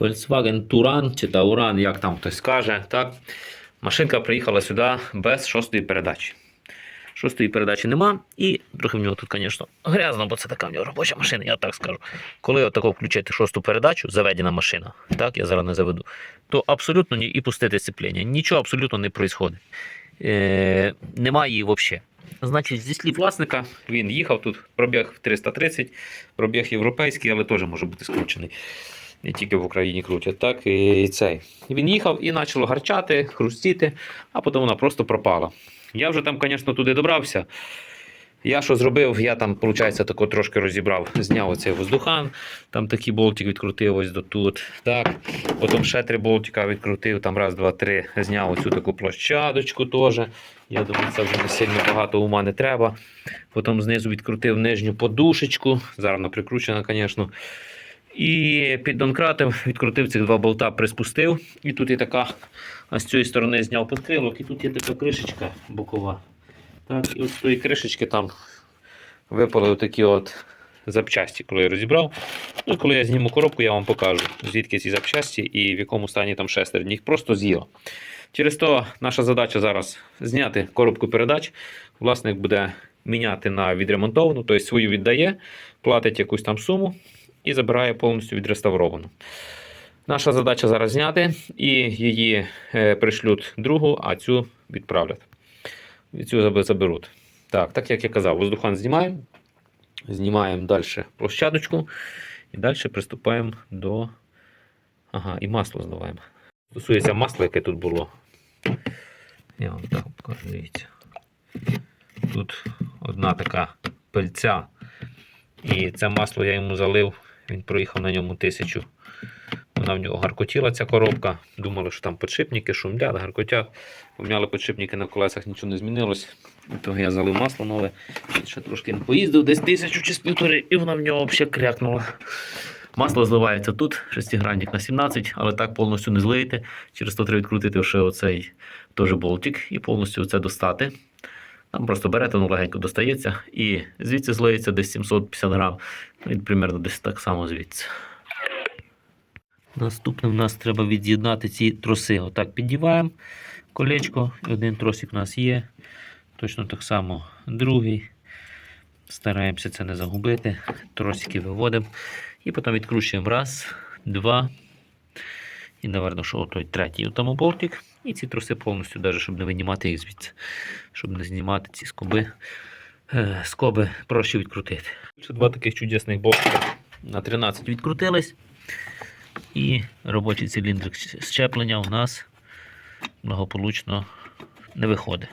Volkswagen Touran чи Tauran, як там хтось скаже. Так? Машинка приїхала сюди без шостої передачі. Шостої передачі нема, і трохи в нього тут, звісно, грязно, бо це така в нього робоча машина, я так скажу. Коли отако включити шосту передачу, заведена машина, так, я зараз не заведу, то абсолютно і пустити сцеплення. Нічого абсолютно не відбувається. Е, немає її взагалі. Значить, зі слів власника, він їхав тут, пробіг 330, пробіг європейський, але теж може бути скручений. Не тільки в Україні крутять, так і цей. Він їхав і почало гарчати, хрустіти, а потім вона просто пропала. Я вже там, звісно, туди добрався. Я що зробив? Я там, виходить, тако трошки розібрав, зняв оцей воздухан, там такий болтик відкрутив ось до тут. Так. Потім ще три болтика відкрутив, там раз, два, три, зняв оцю таку площадочку теж. Я думаю, це вже не сильно багато ума не треба. Потім знизу відкрутив нижню подушечку. Зараз вона прикручена, звісно. І під донкратом відкрутив цих два болта, приспустив. І тут є така, а з цієї сторони зняв підкрилок, і тут є така кришечка бокова. Так, і от з тої кришечки там випали такі от запчасті, коли я розібрав. Ну, коли я зніму коробку, я вам покажу, звідки ці запчасті і в якому стані там шестерні. Їх просто з'їло. Через то наша задача зараз зняти коробку передач. Власник буде міняти на відремонтовану, тобто свою віддає, платить якусь там суму і забирає повністю відреставровану. Наша задача зараз зняти і її е, пришлють другу, а цю відправлять. І цю заберуть. Так, так як я казав, воздухан знімаємо. Знімаємо далі площадочку і далі приступаємо до. Ага, і масло зливаємо. Стосується масла, яке тут було. Я вам так покажу, дивіться. Тут одна така пильця. І це масло я йому залив. Він проїхав на ньому тисячу. Вона в нього гаркотіла ця коробка. Думали, що там подшипники шумлять, гаркотять. Поміняли подшипники на колесах, нічого не змінилось. Того я залив масло нове. Він ще трошки не поїздив, десь тисячу чи з півтори, і вона в нього взагалі крякнула. Масло зливається тут, шестигранник на 17, але так повністю не злиєте. Через то треба відкрутити ще оцей теж болтик і повністю це достати. Там просто берете, воно легенько достається, і звідси злиється десь 750 грам. Ну, і примерно десь так само звідси. Наступне в нас треба від'єднати ці троси. Отак піддіваємо колечко, один тросик у нас є. Точно так само другий. Стараємося це не загубити. Тросики виводимо. І потім відкручуємо раз, два. І, напевно, що той третій тому болтик. І ці троси повністю, навіть, щоб не винімати їх звідси, щоб не знімати ці скоби. Е, Скоби проще відкрутити. Два таких чудесних болтика на 13 відкрутились. І робочий циліндрик щеплення у нас благополучно не виходить.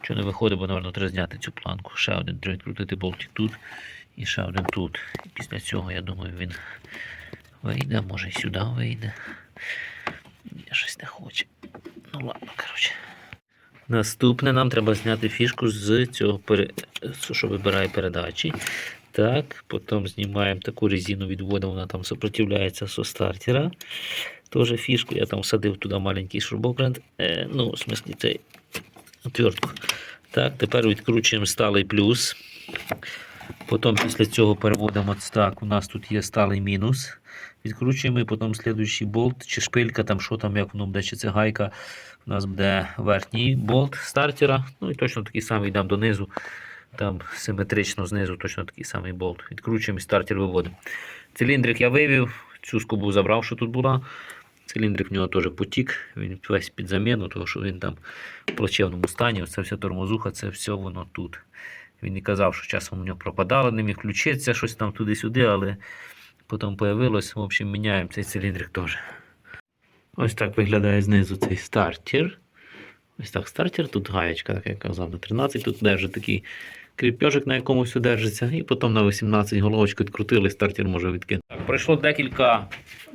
Що не виходить, бо, напевно, треба зняти цю планку. Ще один треба відкрутити болтик тут і ще один тут. Після цього, я думаю, він вийде, може і сюди вийде. Я щось не хоче. Ну ладно, коротше. Наступне нам треба зняти фішку з цього, що вибирає передачі. Так, потім знімаємо таку резину, відводимо, вона там сопротивляється со стартера. Тоже фішку. Я там всадив туди маленький шурубокрент. Е, ну, в смислі, цей отвертку. Так, тепер відкручуємо сталий плюс. Потім після цього переводимо так. У нас тут є сталий мінус. Відкручуємо і потім слідуючий болт чи шпилька, там що там, як воно буде, чи це гайка. У нас буде верхній болт стартера. Ну і точно такий самий йдемо донизу. Там симетрично знизу точно такий самий болт. Відкручуємо і стартер виводимо. Циліндрик я вивів, цю скобу забрав, що тут була. Циліндрик в нього теж потік, він весь під заміну, тому що він там в плачевному стані. Оце вся тормозуха, це все воно тут. Він і казав, що часом у нього пропадало, не міг включитися, щось там туди-сюди, але потім появилось. В общем, міняємо цей циліндрик теж. Ось так виглядає знизу цей стартер. Ось так стартер, тут гаєчка, так як казав, на 13, тут держить такий кріпежик, на якому все держиться, і потім на 18 головочку відкрутили, стартер може відкинути. Так, пройшло декілька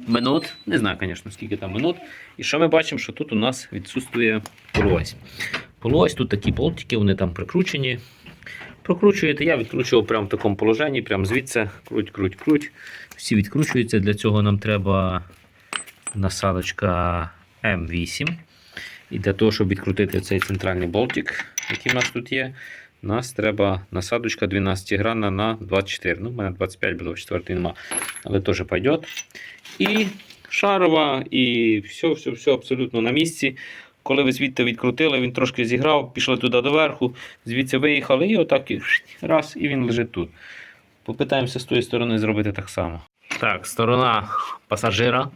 минут, не знаю, звісно, скільки там минут. І що ми бачимо, що тут у нас відсутствує полуось. Полуось, тут такі болтики, вони там прикручені. Прокручуєте, я відкручував прямо в такому положенні, прямо звідси, круть, круть, круть. Всі відкручуються. Для цього нам треба насадочка М8. І для того, щоб відкрутити цей центральний болтик, який в нас тут є, нас треба насадочка 12 грана на 24. Ну, в мене 25 було, 4 нема. Але теж пойде. І шарова і все, все, все абсолютно на місці. Коли ви звідти відкрутили, він трошки зіграв, пішли туди доверху, звідси виїхали і отак і раз, і він лежить тут. Попитаємося з тої сторони зробити так само. Так, сторона пасажира.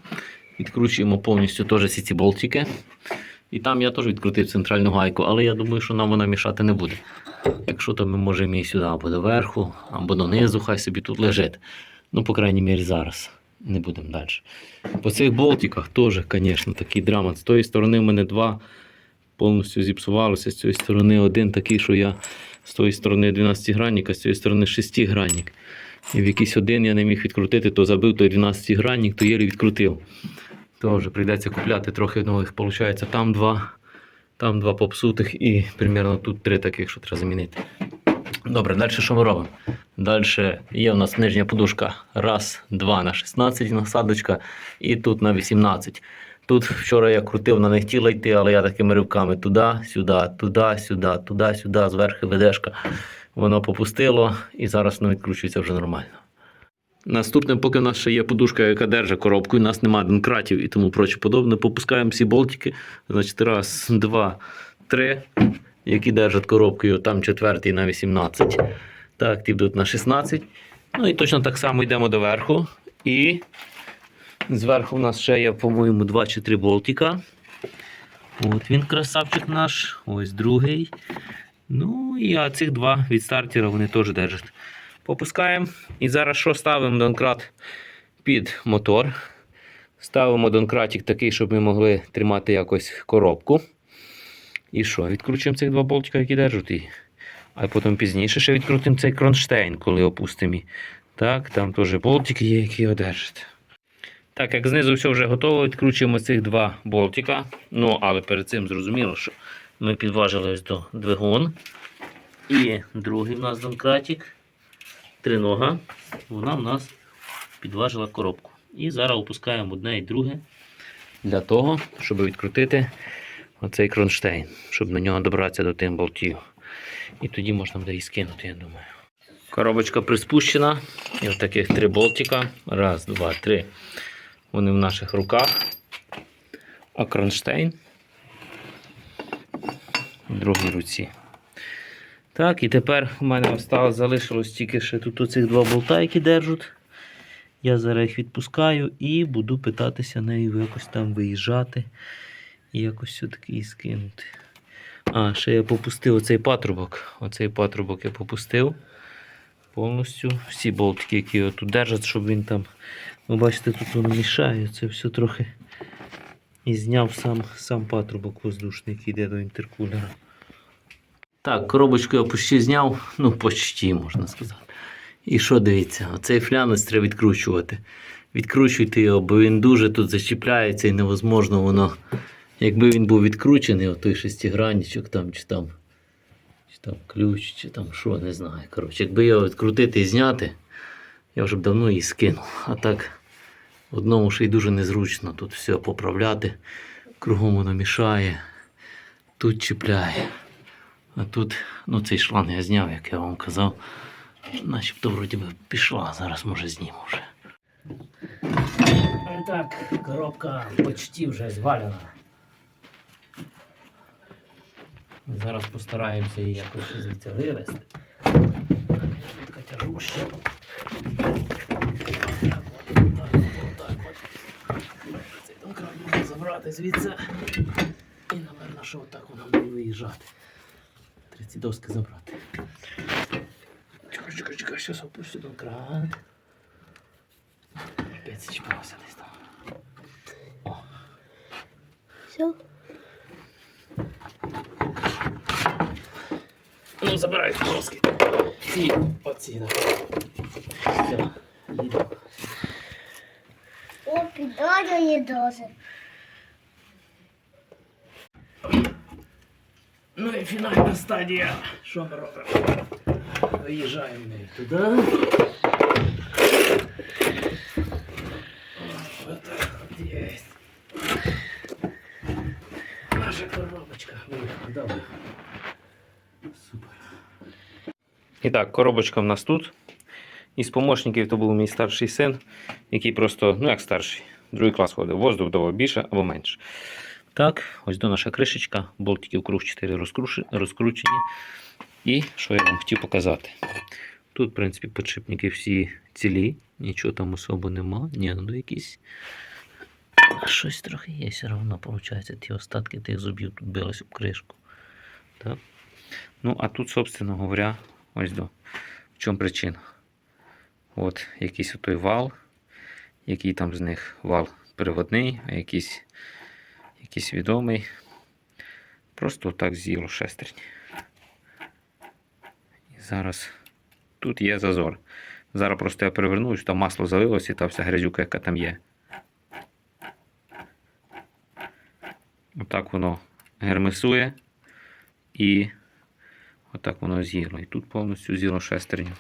Відкручуємо повністю теж всі ці болтики. І там я теж відкрутив центральну гайку, але я думаю, що нам вона мішати не буде. Якщо то ми можемо її сюди або доверху, або донизу, хай собі тут лежить. Ну, по крайній мірі, зараз. Не будемо далі. По цих болтиках теж, звісно, такий драма. З тої сторони в мене два повністю зіпсувалося. З цієї сторони один такий, що я з тої сторони 12 гранник, а з цієї сторони 6 гранник. І в якийсь один я не міг відкрутити, то забив той 12 гранник, то єлі відкрутив. Тоже прийдеться купляти трохи нових. Получається, там два, там два попсутих і примерно тут три таких, що треба замінити. Добре, далі що ми робимо? Далі є у нас нижня подушка. Раз, два на 16 насадочка, і тут на 18. Тут вчора я крутив, вона не хотіла йти, але я такими ривками туди, сюди, туди, сюди, туди, сюди, зверху ведешка. Воно попустило і зараз воно відкручується вже нормально. Наступне, поки в нас ще є подушка, яка держить коробку, і у нас немає донкратів і тому проче подобне. Попускаємо всі болтики. Значить, раз, два, три, які держать коробку, і там четвертий на 18. Так, ті будуть на 16. Ну і точно так само йдемо до верху. І зверху у нас ще є, по-моєму, два чи три болтика. От він красавчик наш. Ось другий. Ну і а цих два від стартера вони теж держать. Попускаємо. І зараз що ставимо донкрат під мотор. Ставимо донкратик такий, щоб ми могли тримати якось коробку. І що? Відкручуємо цих два болтика, які держать її. А потім пізніше ще відкрутимо цей кронштейн, коли опустимо. Так, там теж болтики є, які його держать. Так, як знизу все вже готово, відкручуємо цих два болтика. Ну, але перед цим зрозуміло, що ми підважили до двигун. І другий в нас донкратик. Тринога. Вона в нас підважила коробку. І зараз опускаємо одне і друге для того, щоб відкрутити оцей кронштейн, щоб на нього добратися до тих болтів. І тоді можна буде її скинути, я думаю. Коробочка приспущена. І от таких три болтика. Раз, два, три. Вони в наших руках. А кронштейн в другій руці. Так, і тепер у мене осталось, залишилось тільки ще тут оцих два болта, які держать. Я зараз їх відпускаю і буду питатися нею якось там виїжджати і якось все-таки її скинути. А, ще я попустив оцей патрубок. Оцей патрубок я попустив повністю. Всі болтики, які його тут держать, щоб він там. Ви бачите, тут воно мішає. Це все трохи. І зняв сам, сам патрубок воздушний, який йде до інтеркулера. Так, коробочку я почти зняв, ну почти можна сказати. І що дивіться, оцей флянець треба відкручувати. Відкручуйте його, бо він дуже тут зачіпляється і невозможно воно. Якби він був відкручений, отой шестигранничок там, чи там, чи там ключ, чи там що, не знаю. Коротше, якби його відкрутити і зняти, я вже б давно її скинув. А так, одному ще й дуже незручно тут все поправляти. Кругом воно мішає, тут чіпляє. А тут, ну цей шланг я зняв, як я вам казав. Начебто вроді би пішла, зараз може зніму вже. Так, коробка почти вже звалена. Зараз постараємося її якось звідси вивезти. Така тяжуща. Цей домкрат можна забрати звідси. І, напевно, що отак вона буде виїжджати. Треба ці доски забрати. Чекай, чекай, чекай, зараз опущу домкрат. Опять зачіпався десь там. О, Все. Ну, забирай доски. Ці, оці, да. Все, їдемо. О, піддає дуже. Ну і фінальна стадія. Що ми робимо? Виїжджаємо ми туди. Отак от є. Наша коробочка. Виїхала, добре. Супер. І так, коробочка в нас тут. Із помощників то був мій старший син, який просто, ну як старший, другий клас ходить. Воздух вдово більше або менше. Так, ось до наша кришечка, болтиків круг 4 розкручені. І що я вам хотів показати. Тут, в принципі, подшипники всі цілі, нічого там особо нема. Ні, ну якісь. Щось трохи є, все одно, виходить, ті остатки тих зубів тут бились об кришку. Так. Ну, а тут, собственно говоря, ось до. В чому причина? От якийсь той вал, який там з них вал приводний, а якийсь, якийсь відомий. Просто так з'їло шестерні. І зараз тут є зазор. Зараз просто я переверну, що там масло залилося і та вся грязюка, яка там є. Отак воно гермесує і отак воно з'їло. І тут повністю з'їло шестерню.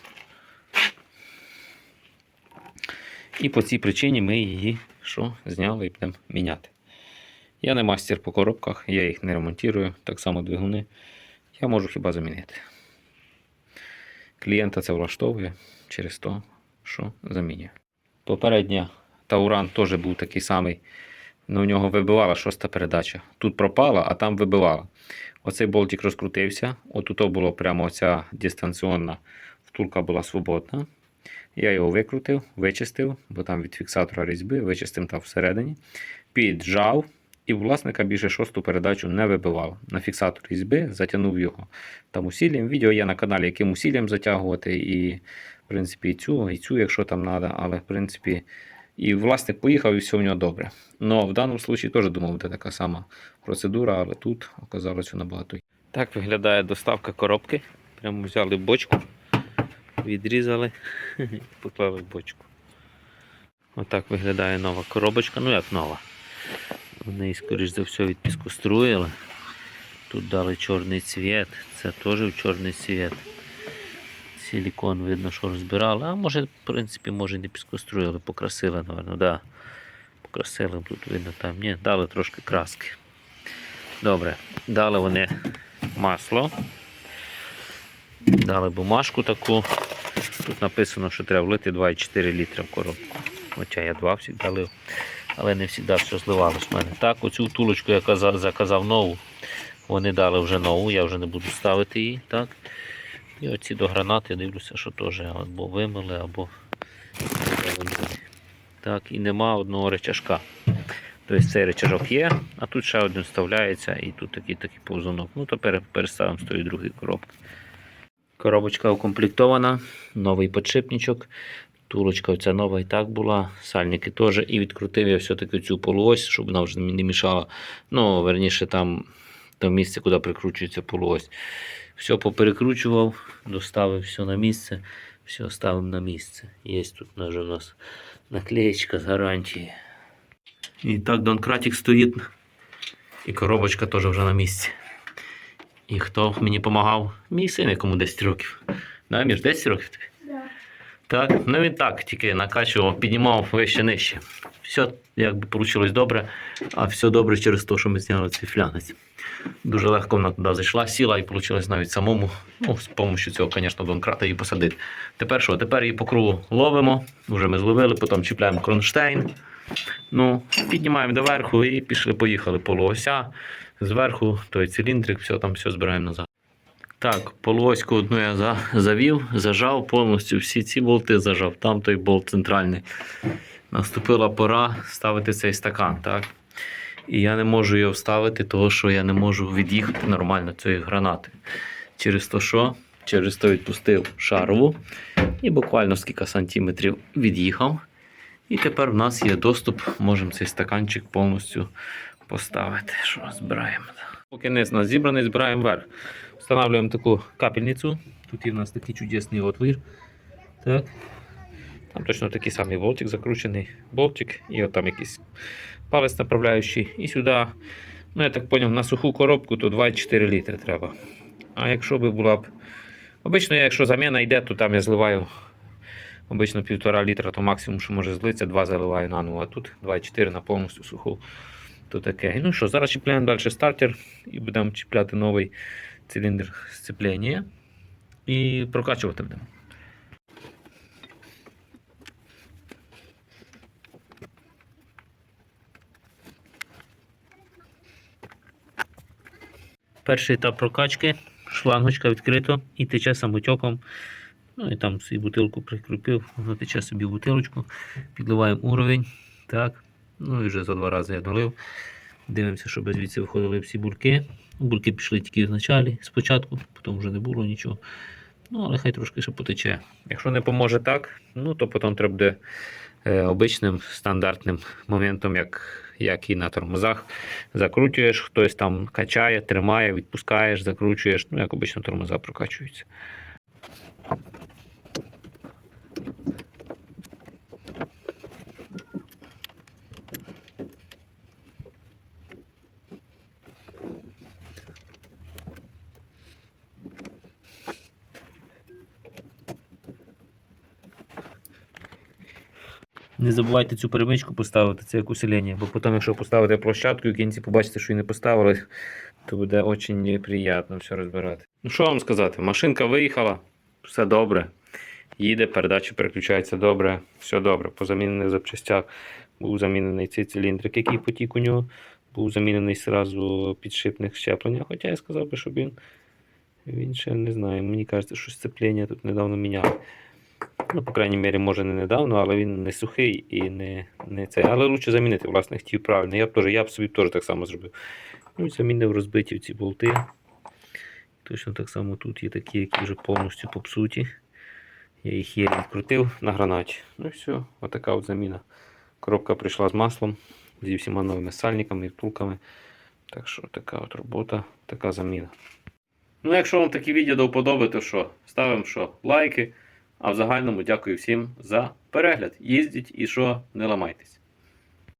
І по цій причині ми її що, зняли і будемо міняти. Я не мастер по коробках, я їх не ремонтую, так само двигуни. Я можу хіба замінити. Клієнта це влаштовує через те, що замінює. Попередня Тауран теж був такий самий. Ну, у нього вибивала шоста передача. Тут пропала, а там вибивала. Оцей болтик розкрутився. От тут було прямо оця дистанційна втулка була свободна. Я його викрутив, вичистив, бо там від фіксатора різьби, вичистив там всередині, піджав, і власника більше шосту передачу не вибивав. На фіксатор різьби затягнув його там усіллям. Відео є на каналі, яким усіллям затягувати. І, в принципі, і цю, і цю, якщо там треба, але в принципі. І власник поїхав, і все в нього добре. Но в даному випадку теж думав, буде така сама процедура, але тут оказалося набагато. Так виглядає доставка коробки. Прямо взяли бочку, відрізали, і поклали в бочку. Отак виглядає нова коробочка. Ну як нова. В неї, скоріш за все, від піскоструїли. Тут дали чорний цвіт, це теж в чорний цвіт. Силікон видно, що розбирали. А може, в принципі, може не піскоструїли, покрасили, напевно, да. Покрасили тут видно там. Ні, дали трошки краски. Добре, дали вони масло. Дали бумажку таку. Тут написано, що треба влити 2,4 літра в коробку. Хоча я 2 завжди лив. Але не завжди все зливалось в мене. Так, оцю втулочку я заказав нову. Вони дали вже нову, я вже не буду ставити її. Так. І оці до гранати я дивлюся, що теж або вимили, або так, і нема одного речашка. Тобто цей речажок є, а тут ще один вставляється і тут такий такий повзунок. Ну, то переставимо з тої другої коробки. Коробочка укомплектована, новий подшипничок. Тулочка оця нова і так була, сальники теж. І відкрутив я все-таки цю полуось, щоб вона вже не мішала. Ну, верніше, там то місце, куди прикручується полуось. Все поперекручував, доставив все на місце, все ставимо на місце. Є тут навіть у нас наклеєчка з гарантії. І так донкратик стоїть. І коробочка теж вже на місці. І хто мені допомагав? Мій син, якому 10 років. Да, між 10 років тобі? Так, ну він так, тільки накачував, піднімав вище нижче. Все якби вийшло добре, а все добре через те, що ми зняли цей флянець. Дуже легко вона туди зайшла, сіла і вийшло навіть самому, ну, з допомогою цього, звісно, донкрата її посадити. Тепер що? Тепер її по кругу ловимо, вже ми зловили, потім чіпляємо кронштейн. Ну, піднімаємо доверху і пішли, поїхали полуося. Зверху той циліндрик, все там все збираємо назад. Так, полуоську одну я за, завів, зажав повністю всі ці болти зажав, там той болт центральний. Наступила пора ставити цей стакан, так? І я не можу його вставити, тому що я не можу від'їхати нормально цієї гранати. Через то, що? Через то відпустив шарову і буквально скільки сантиметрів від'їхав. І тепер в нас є доступ, можемо цей стаканчик повністю поставити. Що збираємо? Поки низ нас зібраний, збираємо вверх. Встановлюємо таку капельницю. Тут є в нас такий чудесний отвір. Так. Там точно такий самий болтик закручений. Болтик і от там якийсь палець направляючий. І сюди, ну я так зрозумів, на суху коробку то 2,4 літри треба. А якщо би була б. Обично, якщо заміна йде, то там я зливаю обично 1,5 літра, то максимум, що може злитися, 2 заливаю на нову, а тут 2,4 на повністю суху. То таке. Ну що, зараз чіпляємо далі стартер і будемо чіпляти новий циліндр сцеплення і прокачувати будемо. Перший етап прокачки, шлангочка відкрита і тече самотьоком. Ну і там свій бутилку прикріпив, воно тече собі бутилочку, підливаємо уровень. так, Ну і вже за два рази я долив. Дивимося, щоб звідси виходили всі бурки. Бульки пішли тільки в началі, спочатку, потім вже не було нічого. Ну, але хай трошки ще потече. Якщо не поможе так, ну то потім треба буде е, обичним стандартним моментом, як, як і на тормозах. Закручуєш, хтось там качає, тримає, відпускаєш, закручуєш, ну як обично тормоза прокачуються. Не забувайте цю перемичку поставити, це як усилення, бо потім, якщо поставити площадку і в кінці побачите, що її не поставили, то буде дуже неприємно все розбирати. Ну що вам сказати, машинка виїхала, все добре. Їде, передача переключається добре, все добре. По замінених запчастях був замінений цей циліндрик, який потік у нього, був замінений сразу підшипник щеплення. Хоча я сказав би, щоб він, він ще не знаю. Мені кажеться, що сцеплення тут недавно міняли. Ну, по крайній мірі, може не недавно, але він не сухий і не, не цей. Але краще замінити, власне, хотів правильно. Я б, теж, я б собі теж так само зробив. Ну, і замінив розбиті ці болти. Точно так само тут є такі, які вже повністю попсуті. Я їх є відкрутив на гранаті. Ну і все, отака от заміна. Коробка прийшла з маслом, зі всіма новими сальниками і втулками. Так що така от робота, така заміна. Ну, якщо вам такі відео до то що? Ставимо що? Лайки. А в загальному дякую всім за перегляд. Їздіть і що, не ламайтесь.